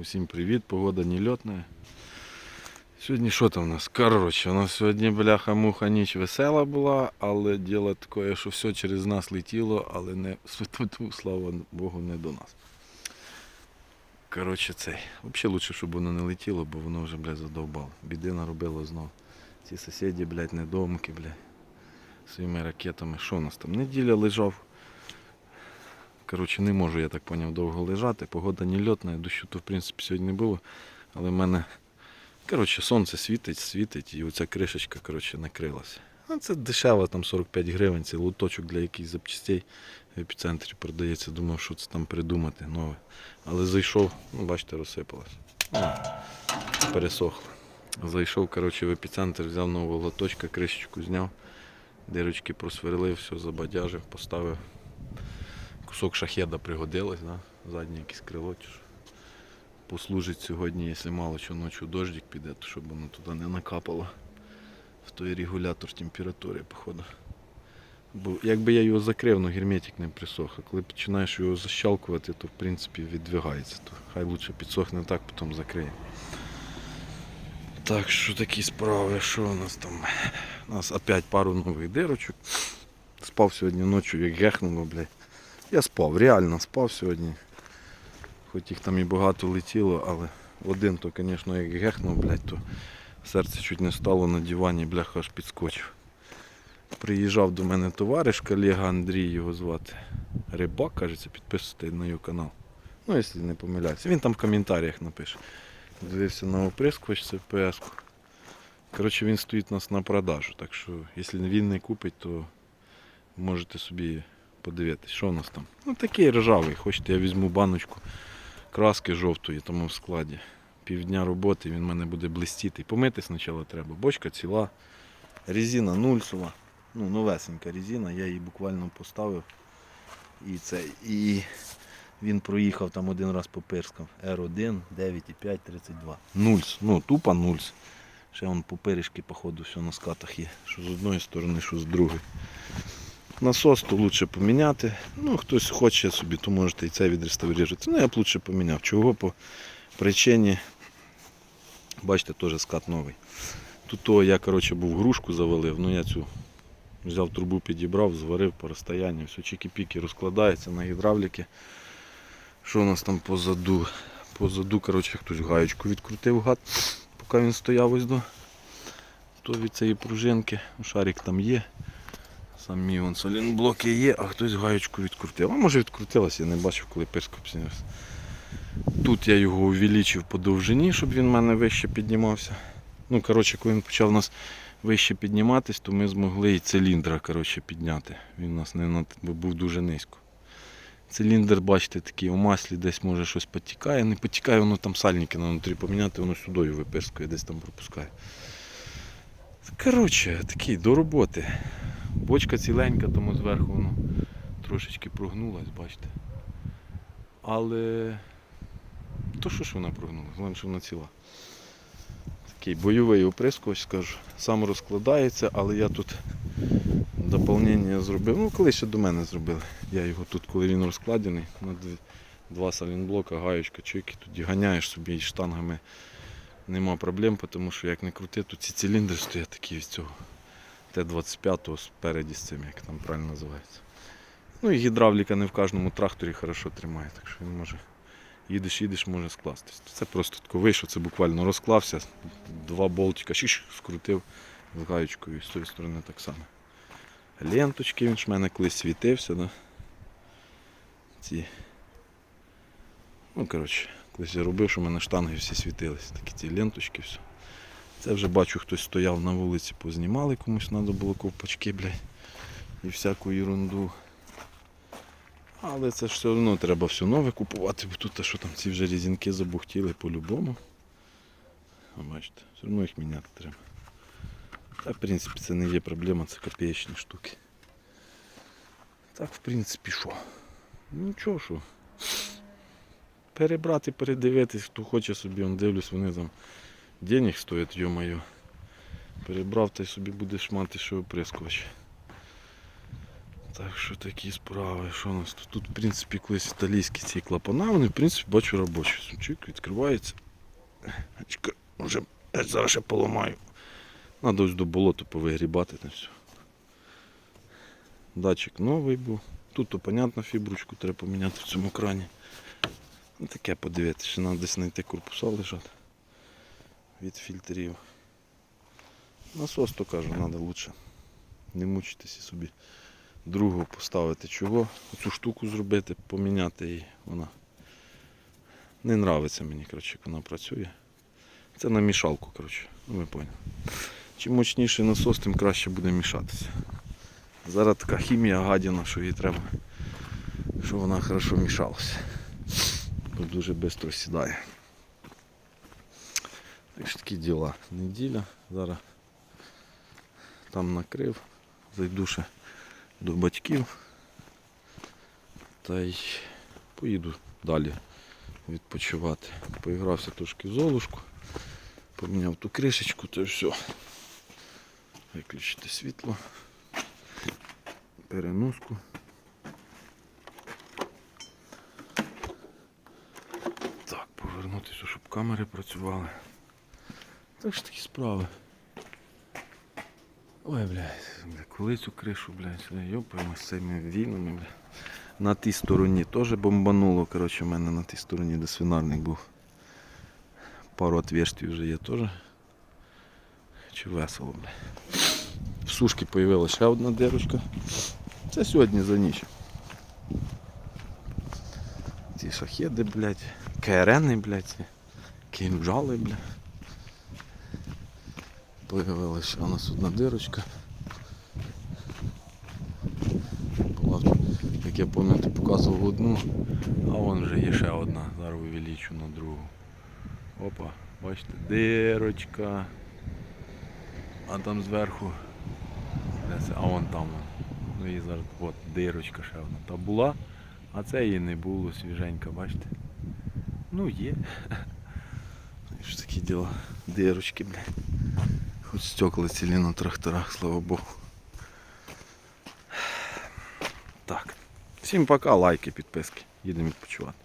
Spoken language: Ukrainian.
Усім привіт, погода не льотна. Сьогодні що там у нас? Коротше, у нас сьогодні бляха-муха ніч весела була, але діло таке, що все через нас летіло, але не слава Богу, не до нас. Коротше, цей. Взагалі лучше, щоб воно не летіло, бо воно вже, блядь, задовбало. Біди наробило знов. Ці сусіди, блядь, недомки, блядь, своїми ракетами. Що у нас там? Неділя лежав. Коротше, не можу, я так поняв, довго лежати. Погода не льотна, дощу то в принципі сьогодні не було. Але в мене коротше, сонце світить, світить, і оця кришечка коротше, накрилася. Ну, це дешево, там 45 гривень, це луточок для якихось запчастей в епіцентрі продається. Думав, що це там придумати нове. Але зайшов, ну бачите, розсипалось. Ну, пересохло. Зайшов коротше, в епіцентр, взяв нового лоточка, кришечку зняв, дирочки просверлив, все забадяжив, поставив. Кусок шахеда пригодилось, да? заднє якесь крило. Послужить сьогодні, якщо мало що ночі дождик піде, то щоб воно туди не накапало в той регулятор температури, походу. Бо якби я його закрив, ну герметик не присох. А коли починаєш його защалкувати, то в принципі віддвигається. То хай лучше підсохне так, потім закриє. Так, що такі справи, що у нас там? У нас опять пару нових дирочок. Спав сьогодні ночі, як гехнуло, блядь. Я спав, реально спав сьогодні. Хоч їх там і багато летіло, але один то, звісно, як гехнув, блядь, то серце чуть не стало на дивані, бляха аж підскочив. Приїжджав до мене товариш, колега Андрій його звати. Рибак, кажеться, підписуйте на його канал. Ну, якщо не помиляюся. Він там в коментарях напише. Дивився на оприскувач ЦПС. Коротше, він стоїть у нас на продажу. Так що, якщо він не купить, то можете собі подивитись, що у нас там. Ну такий ржавий. Хочете, я візьму баночку краски жовтої, тому в складі. Півдня роботи він в мене буде блистіти. Помити спочатку треба. Бочка ціла, резина нульсова. Ну, новесенька резина, я її буквально поставив. І це, і він проїхав там один раз попирскав. R1, 9,5, 32. Нульс. Ну, тупо нульс. Ще вон попирішки, походу, все на скатах є. Що з одної сторони, що з другої. Насос то лучше поміняти. Ну, хтось хоче собі, то можете і це відреставрувати. Ну, я б лучше поміняв. Чого по причині, бачите, теж скат новий. Тут то я коротше, був грушку завалив, ну я цю взяв трубу, підібрав, зварив по розстоянню, все чики-піки розкладається на гідравліки. Що у нас там позаду? Позаду коротше, хтось гаєчку відкрутив гад, поки він стояв ось до. То від цієї пружинки, шарик там є. Самі вон солінблоки є, а хтось гаєчку відкрутив. А може відкрутилася, я не бачив, коли писка обсінявся. Тут я його увеличив по довжині, щоб він в мене вище піднімався. Ну, коротше, коли він почав у нас вище підніматись, то ми змогли і циліндра коротше, підняти. Він у нас не над... був дуже низько. Циліндр, бачите, такий у маслі десь може щось потікає. Не потікає, воно там сальники на внутрі поміняти, воно сюдою випискує, десь там пропускає. Коротше, такий до роботи. Бочка ціленька, тому зверху воно трошечки прогнулась, бачите. Але то що ж вона прогнулась? Головне, що вона ціла. Такий бойовий оприскувач, скажу. Сам розкладається, але я тут доповнення зробив. Ну, коли ще до мене зробили. Я його тут, коли він розкладений, на два салінблока, гаєчка, чики, тоді ганяєш собі і штангами нема проблем, тому що як не крути, то ці циліндри стоять такі від цього. Т-25 спереді з цим, як там правильно називається. Ну і гідравліка не в кожному тракторі хорошо тримає, так що він може. Їдеш, їдеш, може скластись. Це просто тако вийшов, це буквально розклався, два болтика, шиш, скрутив з гаєчкою і з тої сторони так само. Ленточки, він ж в мене колись світився, да? Ці. Ну, коротше, колись я робив, що в мене штанги всі світились. Такі ці ленточки, все. Це вже бачу, хтось стояв на вулиці, познімали, комусь треба було ковпачки, блядь, і всяку ерунду. Але це ж все одно треба все нове купувати, бо тут а що там ці вже різінки забухтіли по-любому. А бачите, все одно їх міняти треба. Та в принципі це не є проблема, це копеечні штуки. Так в принципі що? Нічого що. Перебрати, передивитись, хто хоче собі, он дивлюсь, вони там денег стоять, йо-моє. Перебрав та й собі будеш мати що оприскувач. Так що такі справи. Що у нас тут? Тут, в принципі, колись італійські ці клапана, вони, в принципі, бачу робочі. Чик, відкривається. Чекай, я зараз ще поламаю. Надо ось до болота повигрібати та все. Датчик новий був. Тут то, понятно, фібручку треба поміняти в цьому крані. Ну, таке подивитися, ще треба десь знайти корпуса лежать від фільтрів. Насос то кажу, треба лучше не мучитися собі другого поставити. Чого? Оцю штуку зробити, поміняти її. Вона не нравиться мені, коротше, як вона працює. Це на мішалку, коротше. Ну ви поняли. Чим мощніший насос, тим краще буде мішатися. Зараз така хімія гадіна, що їй треба, щоб вона хорошо мішалася. Бо дуже швидко сідає. Так такі діла. Неділя. Зараз там накрив. Зайду ще до батьків. Та й поїду далі відпочивати. Поігрався трошки в золушку, поміняв ту кришечку, то все. Виключити світло, переноску. Так, повернутися, щоб камери працювали. Так що такі справи. Ой, блядь, коли цю кришу, блядь, йопаємо з цими війнами, бля. На тій стороні теж бомбануло, коротше, у мене на тій стороні, де свинарник був. Пару отверстий вже є теж. Чи весело, бля. В сушки появилася ще одна дирочка. Це сьогодні за ніч. Ці шахеди, блядь, КРНи, блядь, кінжали, блядь. Появилася у нас одна дирочка. Була, як я пам'ятаю, показував одну, а вон вже є ще одна. Зараз увеличу на другу. Опа, бачите, дирочка. А там зверху. А вон там. Ну і зараз от дирочка ще одна. Та була, а це її не було, свіженька, бачите? Ну є. Ж такі діла. Дирочки, блядь. Хоч стекла цілі на тракторах, слава Богу. Так. Всім пока, лайки, підписки. Їдемо відпочивати.